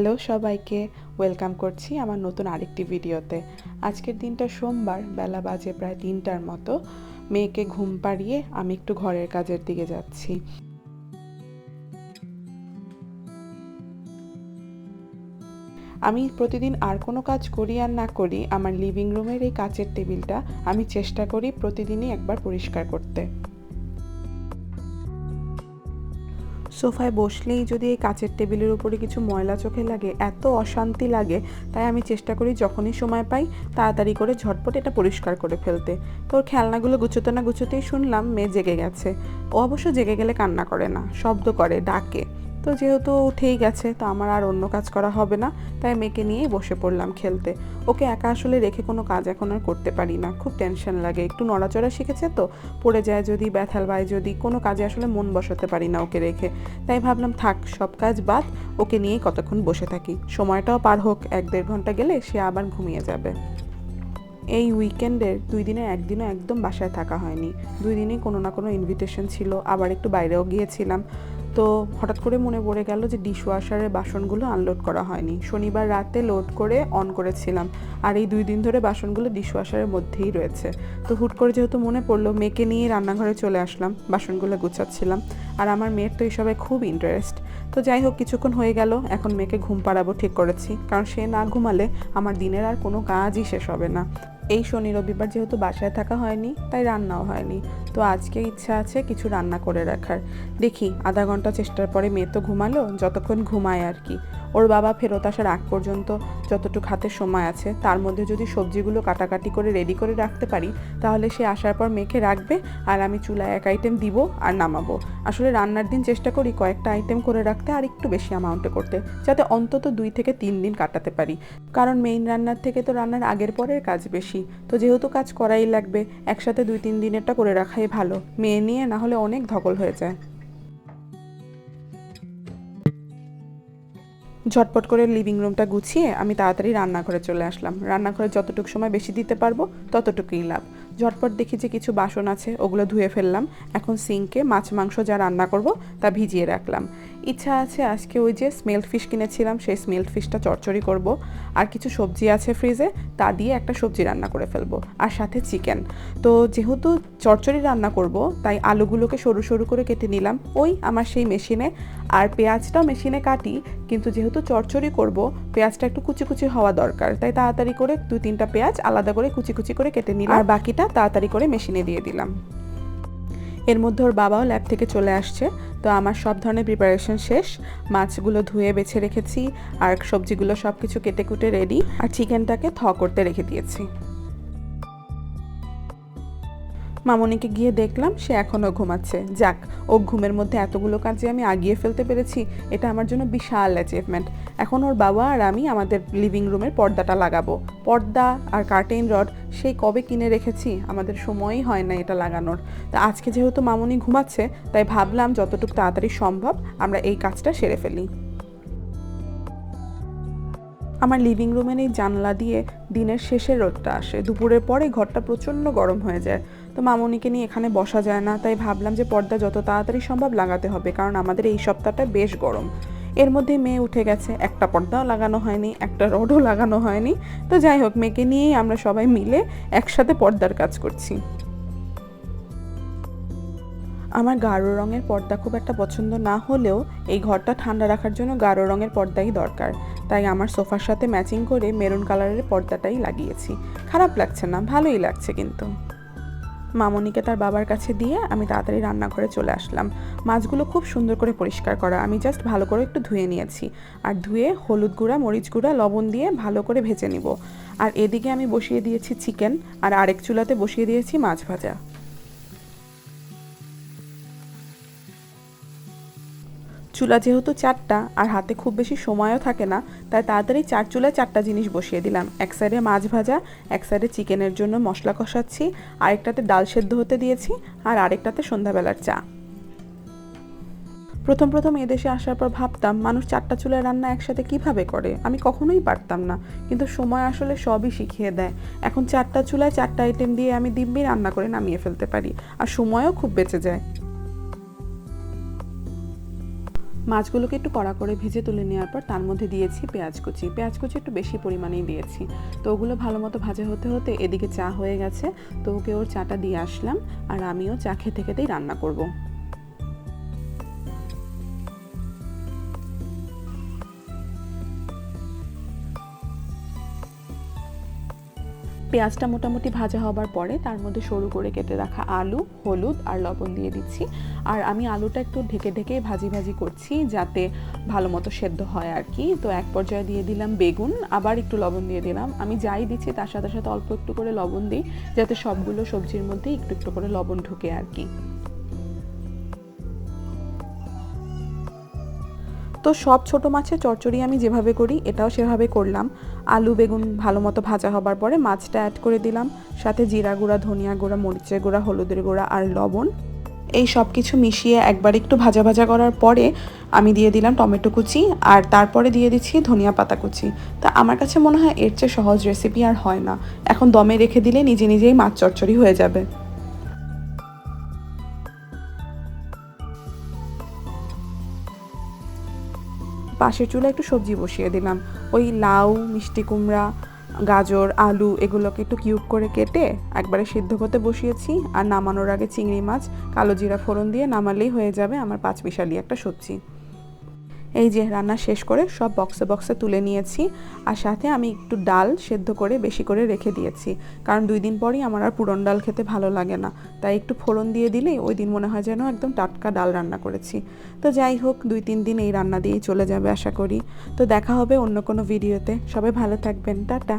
Hello সবাইকে welcome করছি আমার নতুন আরেকটি ভিডিওতে। আজকের দিনটা সোমবার, বেলা বাজে প্রায় তিনটার মতো। মেয়েকে ঘুম পাড়িয়ে আমি একটু ঘরের কাজের দিকে যাচ্ছি। আমি প্রতিদিন আর কোনো কাজ করি আর না করি, আমার লিভিং রুমের এই কাচের টেবিলটা আমি চেষ্টা করি প্রতিদিনই একবার পরিষ্কার করতে। সোফায় বসলেই যদি এই কাচের টেবিলের উপরে কিছু ময়লা চোখে লাগে, এত অশান্তি লাগে, তাই আমি চেষ্টা করি যখনই সময় পাই তাড়াতাড়ি করে ঝটপট এটা পরিষ্কার করে ফেলতে। তোর খেলনাগুলো গুছোতে না গুছোতেই শুনলাম মেয়ে জেগে গেছে। ও অবশ্য জেগে গেলে কান্না করে না, শব্দ করে, ডাকে। তো যেহেতু উঠেই গেছে, তো আমার আর অন্য কাজ করা হবে না। তাই মেয়েকে নিয়েই বসে পড়লাম খেলতে। ওকে একা আসলে রেখে কোনো কাজ এখন আর করতে পারি না। খুব টেনশন লাগে। একটু নড়াচড়া শিখেছে তো। পড়ে যায় যদি ব্যথাল বায় যদি। কোনো কাজে আসলে মন বসাতে পারি না ওকে রেখে। তাই ভাবলাম, থাক, সব কাজ বাদ। ওকে নিয়েই কতক্ষণ বসে থাকি। সময়টাও পার হোক, এক দেড় ঘণ্টা গেলে সে আবার ঘুমিয়ে যাবে। এই উইকেন্ডের দুই দিনে একদিনও একদম বাসায় থাকা হয়নি। দুই দিনই কোনো না কোনো ইনভিটেশন ছিল। আবার একটু বাইরেও গিয়েছিলাম। তো হঠাৎ করে মনে পড়ে গেল যে ডিশওয়াশারের বাসনগুলো আনলোড করা হয়নি। শনিবার রাতে লোড করে অন করেছিলাম। আর এই দুই দিন ধরে বাসনগুলো ডিশ ওয়াশারের মধ্যেই রয়েছে। তো হুট করে যেহেতু মনে পড়ল, মেয়েকে নিয়ে রান্নাঘরে চলে আসলাম, বাসনগুলো গুছাচ্ছিলাম। আর আমার মেয়ের তো এইসবে খুব ইন্টারেস্ট তো যাই হোক, কিছুক্ষণ হয়ে গেল, এখন মেয়েকে ঘুম পাড়াবো ঠিক করেছি। কারণ সে না ঘুমালে আমার দিনের আর কোনো কাজই শেষ হবে না। এই শনি রবিবার যেহেতু বাসায় থাকা হয়নি, তাই রান্নাও হয়নি। তো আজকে ইচ্ছা আছে কিছু রান্না করে রাখার। দেখি, আধা ঘণ্টা চেষ্টার পরে মেয়ে তো ঘুমালো, যতক্ষণ ঘুমায় আর কি। ওর বাবা ফেরত আসার আগ পর্যন্ত যতটুকু হাতে সময় আছে, তার মধ্যে যদি সবজিগুলো কাটাকাটি করে রেডি করে রাখতে পারি, তাহলে সে আসার পর মেখে রাখবে আর আমি চুলায় এক আইটেম দিব আর নামাবো। আসলে রান্নার দিন চেষ্টা করি কয়েকটা আইটেম করে রাখতে আর একটু বেশি অ্যামাউন্টে করতে, যাতে অন্তত দুই থেকে তিন দিন কাটাতে পারি। কারণ মেইন রান্নার থেকে তো রান্নার আগের পরের কাজ বেশি। তো যেহেতু কাজ করাই লাগবে, একসাথে দুই তিন দিনেরটা করে রাখাই ভালো। মেয়ে নিয়ে না হলে অনেক ধকল হয়ে যায়। ঝটপট করে লিভিং রুমটা গুছিয়ে আমি তাড়াতাড়ি রান্নাঘরে চলে আসলাম। রান্নাঘরে যতটুকু সময় বেশি দিতে পারব, ততটুকুই লাভ। ঝটপট দেখি যে কিছু বাসন আছে, ওগুলো ধুয়ে ফেললাম। এখন সিঙ্কে মাছ, মাংস যা রান্না করব, তা ভিজিয়ে রাখলাম। ইচ্ছা আছে আজকে ওই যে স্মেল্ট ফিশ কিনেছিলাম, সেই স্মেল্ট ফিশটা চচ্চড়ি করব। আর কিছু সবজি আছে ফ্রিজে তা দিয়ে একটা সবজি রান্না করে ফেলব। আর সাথে চিকেন তো যেহেতু চচ্চড়ি রান্না করব, তাই আলুগুলোকে সরু সরু করে কেটে নিলাম। ওই আমার সেই মেশিনে আর পেঁয়াজটাও মেশিনে কাটি, কিন্তু যেহেতু চচ্চড়ি করব, পেঁয়াজটা একটু কুচি কুচি হওয়া দরকার। তাই তাড়াতাড়ি করে দু তিনটা পেঁয়াজ আলাদা করে কুচি কুচি করে কেটে নিলাম। আর বাকিটা তাড়াতাড়ি করে মেশিনে দিয়ে দিলাম। এর মধ্যে ওর বাবাও ল্যাব থেকে চলে আসছে, তো আমার সব ধরনের প্রিপারেশন শেষ। মাছগুলো ধুয়ে বেছে রেখেছি, আর সবজিগুলো সব কিছু কেটে কুটে রেডি আর চিকেনটাকে থ করতে রেখে দিয়েছি। মামনিকে গিয়ে দেখলাম, সে এখনও ঘুমাচ্ছে। যাক, ও ঘুমের মধ্যে এতগুলো কাজে আমি আগিয়ে ফেলতে পেরেছি, এটা আমার জন্য বিশাল অ্যাচিভমেন্ট এখন ওর বাবা আর আমি আমাদের লিভিং রুমের পর্দাটা লাগাবো। পর্দা আর কার্টেন রড সেই কবে কিনে রেখেছি, আমাদের সময়ই হয় না এটা লাগানোর। তা আজকে যেহেতু মামনি ঘুমাচ্ছে, তাই ভাবলাম যতটুকু তাড়াতাড়ি সম্ভব আমরা এই কাজটা সেরে ফেলি। আমার লিভিং রুমের এই জানলা দিয়ে দিনের শেষের রোদটা আসে। দুপুরের পরে ঘরটা প্রচণ্ড গরম হয়ে যায়। তো মামনিকে নিয়ে এখানে বসা যায় না। তাই ভাবলাম যে পর্দা যত তাড়াতাড়ি সম্ভব লাগাতে হবে, কারণ আমাদের এই সপ্তাহটা বেশ গরম। এর মধ্যে মেয়ে উঠে গেছে, একটা পর্দাও লাগানো হয়নি, একটা রডও লাগানো হয়নি। তো যাই হোক, মেয়েকে নিয়েই আমরা সবাই মিলে একসাথে পর্দার কাজ করছি। আমার গাঢ় রঙের পর্দা খুব একটা পছন্দ না হলেও এই ঘরটা ঠান্ডা রাখার জন্য গাঢ় রঙের পর্দাই দরকার। তাই আমার সোফার সাথে ম্যাচিং করে মেরুন কালারের পর্দাটাই লাগিয়েছি। খারাপ লাগছে না, ভালোই লাগছে কিন্তু। মামনিকে তার বাবার কাছে দিয়ে আমি তাড়াতাড়ি রান্নাঘরে চলে আসলাম। মাছগুলো খুব সুন্দর করে পরিষ্কার করা। আমি জাস্ট ভালো করে একটু ধুয়ে নিয়েছি। আর ধুয়ে হলুদ গুঁড়া, মরিচ গুঁড়া, লবণ দিয়ে ভালো করে ভেজে নিব। আর এদিকে আমি বসিয়ে দিয়েছি চিকেন আর আরেক চুলাতে বসিয়ে দিয়েছি মাছ ভাজা। চুলা যেহেতু চারটা আর হাতে খুব বেশি সময়ও থাকে না, তাই তাড়াতাড়ি চার চুলায় চারটা জিনিস বসিয়ে দিলাম। এক সাইডে মাছ ভাজা, এক সাইডে চিকেনের জন্য মশলা কষাচ্ছি, আরেকটাতে ডাল সেদ্ধ হতে দিয়েছি আর আরেকটাতে সন্ধ্যাবেলার চা। প্রথম প্রথম এদেশে আসার পর ভাবতাম, মানুষ চারটা চুলায় রান্না একসাথে কীভাবে করে? আমি কখনোই পারতাম না, কিন্তু সময় আসলে সবই শিখিয়ে দেয়। এখন চারটা চুলায় চারটা আইটেম দিয়ে আমি দিব্যি রান্না করে নামিয়ে ফেলতে পারি, আর সময়ও খুব বেঁচে যায়। মাছগুলোকে একটু কড়া করে ভেজে তুলে নেওয়ার পর তার মধ্যে দিয়েছি পেঁয়াজ কুচি। পেঁয়াজ কুচি একটু বেশি পরিমাণেই দিয়েছি। তো ওগুলো ভালো মতো ভাজা হতে হতে এদিকে চা হয়ে গেছে। তো ওকে ওর চাটা দিয়ে আসলাম। আর আমিও চা খেতে খেতেই রান্না করব। পেঁয়াজটা মোটামুটি ভাজা হবার পরে তার মধ্যে সরু করে কেটে রাখা আলু, হলুদ আর লবণ দিয়ে দিচ্ছি। আর আমি আলুটা একটু ঢেকে ঢেকে ভাজি ভাজি করছি যাতে ভালো মতো সেদ্ধ হয় আর কি। তো এক পর্যায়ে দিয়ে দিলাম বেগুন, আবার একটু লবণ দিয়ে দিলাম। আমি যাই দিচ্ছি তার সাথে সাথে অল্প একটু করে লবণ দিই, যাতে সবগুলো সবজির মধ্যে একটু একটু করে লবণ ঢুকে আর কি। তো সব ছোট মাছের চচ্চড়ি আমি যেভাবে করি, এটাও সেভাবে করলাম। আলু, বেগুন ভালো মতো ভাজা হবার পরে মাছটা অ্যাড করে দিলাম। সাথে জিরা গুঁড়া, ধনিয়া গুঁড়া, মরিচের গুঁড়া, হলুদের গুঁড়া আর লবণ। এই সব কিছু মিশিয়ে একবার একটু ভাজা ভাজা করার পরে আমি দিয়ে দিলাম টমেটো কুচি আর তারপরে দিয়ে দিচ্ছি ধনিয়া পাতা কুচি। তা আমার কাছে মনে হয় এর চেয়ে সহজ রেসিপি আর হয় না। এখন দমে রেখে দিলে নিজে নিজেই মাছ চচ্চড়ি হয়ে যাবে। পাশের চুলে একটু সবজি বসিয়ে দিলাম। ওই লাউ, মিষ্টি কুমড়া, গাজর, আলু এগুলোকে একটু কিউব করে কেটে একবারে সিদ্ধ করতে বসিয়েছি। আর নামানোর আগে চিংড়ি মাছ, কালো জিরা ফোড়ন দিয়ে নামালেই হয়ে যাবে আমার পাঁচ মিশালি একটা সবজি। এই যে রান্না শেষ করে সব বক্সে বক্সে তুলে নিয়েছি। আর সাথে আমি একটু ডাল সেদ্ধ করে বেশি করে রেখে দিয়েছি। কারণ দুই দিন পরই আমার আর পুরন ডাল খেতে ভালো লাগে না। তাই একটু ফোড়ন দিয়ে দিলেই ওই দিন মনে হয় যেন একদম টাটকা ডাল রান্না করেছি। তো যাই হোক, দুই তিন দিন এই রান্না দিয়েই চলে যাবে আশা করি। তো দেখা হবে অন্য কোনো ভিডিওতে সবাই ভালো থাকবেন। টাটা।